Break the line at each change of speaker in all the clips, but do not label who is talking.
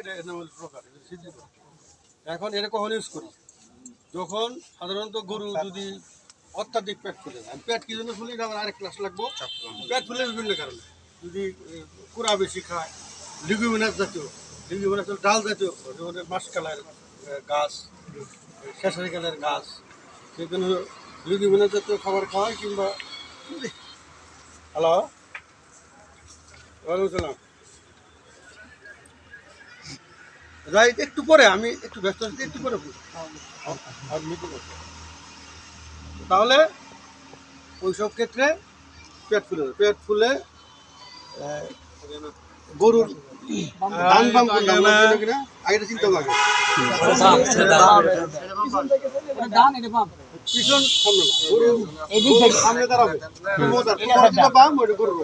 এটা এর প্রকার সিদ্ধি এখন এটা কখন ইউজ করি? যখন সাধারণত গরু যদি অত্যাধিক পেট ফুলে যায় পেট কি জন্য ফুলে? আমার আরেক ক্লাস লাগবো। পেট ফুলে বিভিন্ন কারণে। যদি কুড়া বেশি খায় লিগুমিনাস জাতীয় লিগুমিনাস হলো ডাল জাতীয় যেমন মাসকালের গাছ খেসারি কালের গাছ সেখানে লিগুমিনাস জাতীয় খাবার খাওয়ায় কিংবা হ্যালো? ওয়ালাইকুম সালাম। রাইট একটু পরে আমি একটু ব্যস্ত আছি একটু পরে। তাহলে ওইসব ক্ষেত্রে পেট ফুলে পেট ফুলে গরুর বাম কিনা? আগেটা চিন্তা লাগে পিছন সামনে না গরু গরু সামনে দাঁড়াবে। বাম ওইটা গরুর।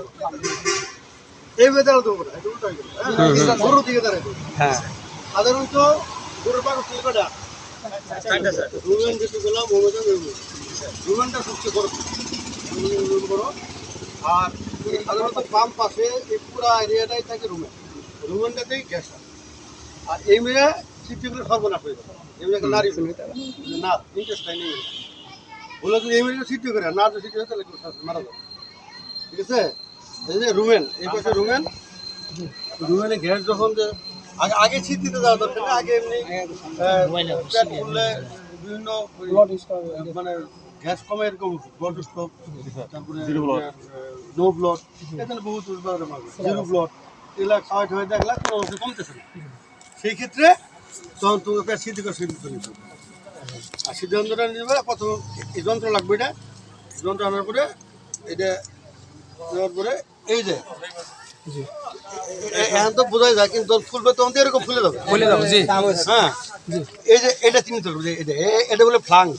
উল্টো হয়ে? হ্যাঁ? গরুর দিকে দাঁড়াবে
হ্যাঁ।
সাধারণত গরুর পাখা ফুল কাটা রুমেন যেটু গেলাম মোহাম্মদ রুমেনটা সবচেয়ে বড়। রুমেন বড়। আর সাধারণত বাম পাশে এই পুরা এরিয়াটাই থাকে রুমেন রুমেনটাতেই গ্যাস আর এই মেয়ে সিটিগুলো সর্বনাশ হয়ে এই মেয়েকে নারী না ইন্টারেস্ট নেই বলে যদি এই মেয়েকে সিটি করে না যদি সিটি হয় তাহলে মারা যাবে। ঠিক আছে? এই যে রুমেন এই পাশে রুমেন রুমেনে গ্যাস যখন যে আগে আগে দিতে যাওয়া দরকার না, আগে এমনি পেট বিভিন্ন মানে গ্যাস কমে এরকম ব্লড স্টক তারপরে লো ব্লড এখানে বহুত জিরো ব্লড এগুলা খাওয়া খাওয়া দেখলা কোনো অংশে কমতেছে না। সেই ক্ষেত্রে তখন তুমি পেট সিদ্ধ করে সিদ্ধ নিতে হবে। আর সিদ্ধান্তটা নিবে প্রথম এই যন্ত্র লাগবে এটা যন্ত্র আনার পরে এটা নেওয়ার পরে এই যে এ- এখন তো বোঝাই যায় কিন্তু যখন ফুলবে তখন তো এরকম ফুলে যাবে।
বলে দাও জি।
হ্যাঁ। এই যে এটা চিনতে হবে যে এটা এ- এটা বলে ফ্লাঙ্ক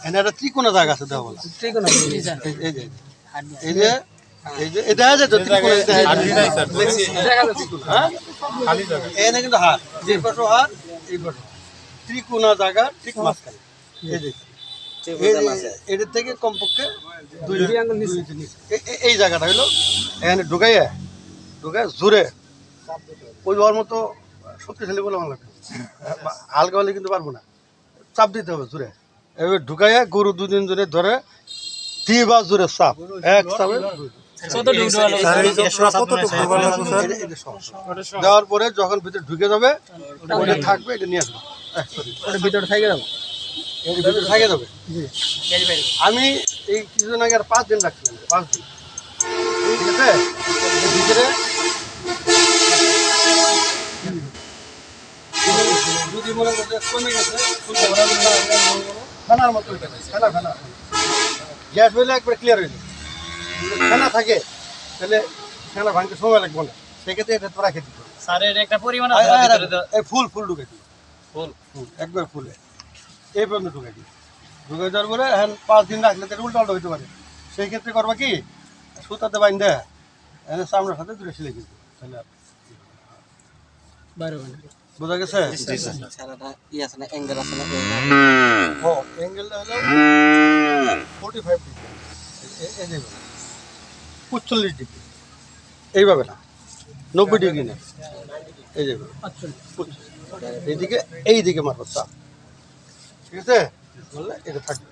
এখানে একটা ত্রিকোণা জায়গা আছে দেওয়া বলা। এই যে এই যে এটা আছে তো ত্রিকোণা এটা আছে। হ্যাঁ? এখানে কিন্তু হাত যে পাশে হাত এই পাশে। ত্রিকোণা জায়গা ঠিক মাঝখানে। এই যে এটার থেকে কমপক্ষে দুই এ- এই জায়গাটা হলো এখানে ঢুকাইয়া ঢুকায় জোরে ওই ওর মতো শক্তিশালী বলে আমার লাগে। না। হালকা হলে কিন্তু পারব না। চাপ দিতে হবে জোরে এবার ঢুকাইয়া গরু দুদিন জনে ধরে দিয়ে বা জোরে চাপ। এক চাপে। দেওয়ার পরে যখন ভিতরে ঢুকে যাবে ওটা থাকবে এটা নিয়ে আসবে।
ভিতরে থাকে দাও
এর ভিতরে থাকে যাবে। আমি এই কিছুদিন আগে আর পাঁচ দিন রাখছিলাম পাঁচ দিন। ঠিক আছে? ভিতরে যদি মনে করতে কমে গেছে ফেনার মতো হয়ে গেছে ফেনা ফেনা গ্যাস হইলে একবার ক্লিয়ার হইলে। ফেনা থাকে তাহলে ফেনা ভাঙতে সময় লাগবে না। সেক্ষেত্রে এটা তোরা খেতে হবে
স্যারের একটা পরিমাণ।
এই ফুল ফুল ঢুকে দিই
ফুল?
হুম, একবার ফুলে। এই পর্যন্ত ঢুকে দিই ঢুকে যাওয়ার পরে এখন পাঁচ দিন রাখলে তাহলে উল্টা উল্টা হইতে পারে। সেই ক্ষেত্রে করবা কি সুতাতে বাইন দেয় এনে সামনের সাথে দূরে সিলে কিন্তু তাহলে বোঝা গেছে অ্যাঙ্গেলটা হলো ফোর্টি ফাইভ ডিগ্রি পঁচল্লিশ ডিগ্রি এইভাবে না নব্বই ডিগ্রি না এই যে এইদিকে এইদিকে মারবো চাপ ঠিক আছে বললে এটা থাকবে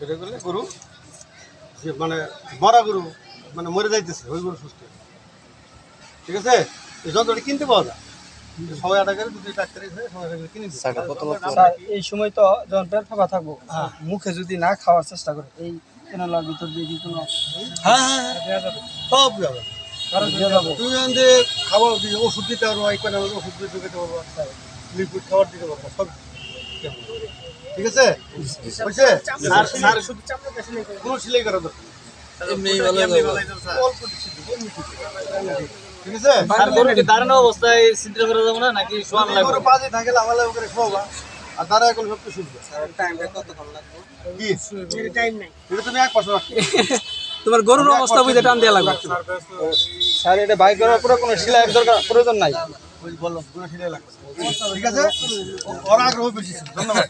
এটা করলে গরু যে মানে মরা গরু মানে মরে যাইতেছে ওই গরু সুস্থ ঠিক আছে এই যন্ত্রটা কিনতে পাওয়া যায় সবাই আটা করে দুটি ডাক্তার এসে সবাই আটা করে কিনে
স্যার, এই সময় তো যখন পেট ফাঁকা থাকব মুখে যদি না খাওয়ার চেষ্টা করে এই কেনালার ভিতর দিয়ে কি কোনো
হ্যাঁ হ্যাঁ হ্যাঁ। সব যাবে।
দিয়ে
তুমি যখন যে খাবার দিয়ে ওষুধ দিতে পারব এই করে ওষুধ ঢুকাতে পারব লিকুইড খাবার দিতে পারব সব ঠিক আছে? বুঝছে কোনো সিলাই করা দরকার নেই। অল্প সিলাই, এমনি ঠিক। ঠিক আছে
স্যার গরু কি দাঁড়ানো অবস্থায় ছিদ্র করে যাব না নাকি শোয়ান
যদি
লাগবে?
গরু পাঁচে থাকে লাভালাভ করে শোবা আর তারা এখন কি? এটা তুমি এক পাশে রাখো
তোমার গরুর অবস্থা বুঝে টান দেওয়া লাগবে। স্যার এটা বাইক করার পরে কোনো সিলাইয়ের দরকার প্রয়োজন নাই।
বললাম কোনো সিলাই লাগবে। ঠিক আছে? ওরা আগ্রহ বেশি ধন্যবাদ।